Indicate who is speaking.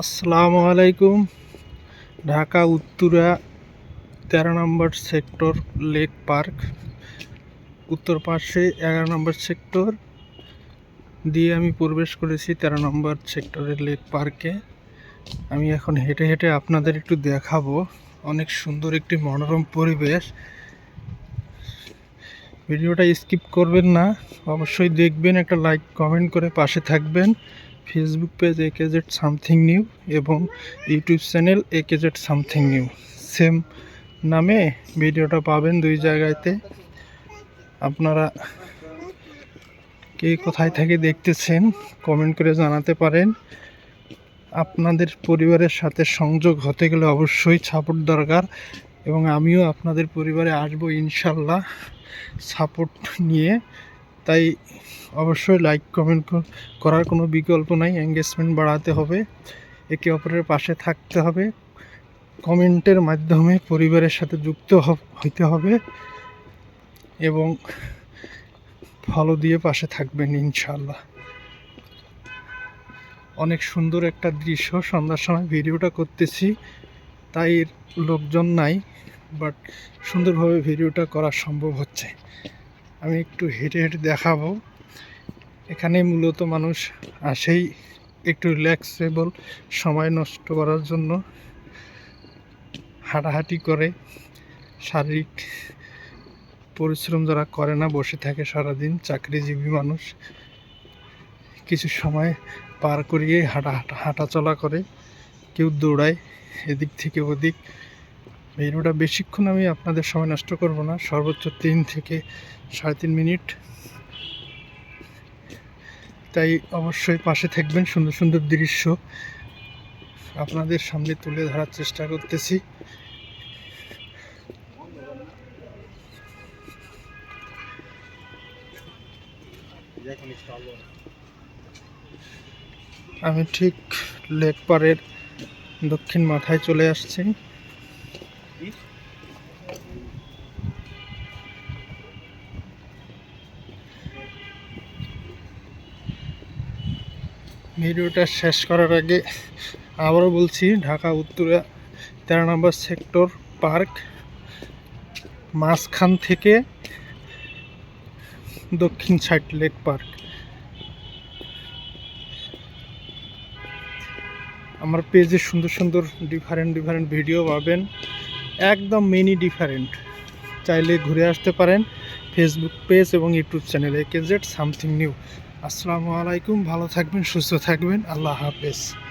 Speaker 1: আসসালামু আলাইকুম। ঢাকা উত্তরা, তেরো নম্বর সেক্টর, লেক পার্ক। উত্তর পাশে এগারো নম্বর সেক্টর। দিয়ে আমি প্রবেশ করেছি তেরো নম্বর সেক্টরের লেক পার্কে। আমি এখন হেঁটে হেঁটে আপনাদের একটু দেখাবো। অনেক সুন্দর একটি মনোরম পরিবেশ। ভিডিওটা স্কিপ করবেন না। অবশ্যই দেখবেন, একটা লাইক, কমেন্ট করে পাশে থাকবেন। ফেসবুক পেজ এ কে জেড সামথিং নিউ এবং ইউটিউব চ্যানেল এ K Z something new same নামে ভিডিওটা পাবেন দুই জায়গাতে। আপনারা কে কোথায় থেকে দেখতেছেন কমেন্ট করে জানাতে পারেন। আপনাদের পরিবারের সাথে সংযোগ হতে গেলে অবশ্যই সাপোর্ট দরকার এবং আমিও আপনাদের পরিবারে আসব ইনশাল্লাহ সাপোর্ট নিয়ে। তাই অবশ্যই লাইক কমেন্ট করার কোনো বিকল্প নাই এঙ্গেজমেন্ট বাড়াতে হবে, একে অপরের পাশে থাকতে হবে কমেন্টের মাধ্যমে পরিবারের সাথে যুক্ত হইতে হবে এবং ফলো দিয়ে পাশে থাকবেন ইনশাল্লাহ অনেক সুন্দর একটা দৃশ্য, সন্ধ্যার সময় ভিডিওটা করতেছি, তাই লোকজন নাই বাট সুন্দরভাবে ভিডিওটা করা সম্ভব হচ্ছে। আমি একটু হেঁটে হেঁটে দেখাবো। এখানে মূলত মানুষ আসেই একটু রিল্যাক্সেবল সময় নষ্ট করার জন্য। হাঁটাহাঁটি করে, শারীরিক পরিশ্রম যারা করে না, বসে থাকে সারাদিন, চাকরিজীবী মানুষ। কিছু সময় পার করিয়ে হাঁটা হাঁটা হাঁটা চলা করে, কেউ দৌড়ায় এদিক থেকে ওদিক। ভিডিওটা বেশিক্ষণ আমি আপনাদের সময় নষ্ট করব না। সর্বোচ্চ তিন থেকে সাড়ে তিন মিনিট। তাই অবশ্যই পাশে থাকবেন সুন্দর সুন্দর দৃশ্য। আপনাদের সামনে তুলে ধরার চেষ্টা করতেছি। আমি ঠিক লেক পাড়ের দক্ষিণ মাথায় চলে আসছি। ভিডিওটা শেষ করার আগে আবারও বলছি, ঢাকা, উত্তরা তেরো নম্বর সেক্টর পার্ক, মাঝখান থেকে দক্ষিণ সাইড লেক পার্ক। আমার পেজে সুন্দর সুন্দর ডিফারেন্ট ডিফারেন্ট ভিডিও পাবেন। একদম মেনি ডিফারেন্ট চাইলে ঘুরে আসতে পারেন ফেসবুক পেজ এবং ইউটিউব চ্যানেল এ। কে জেড সামথিং নিউ আসসালামু আলাইকুম, ভালো থাকবেন, সুস্থ থাকবেন। আল্লাহ হাফেজ।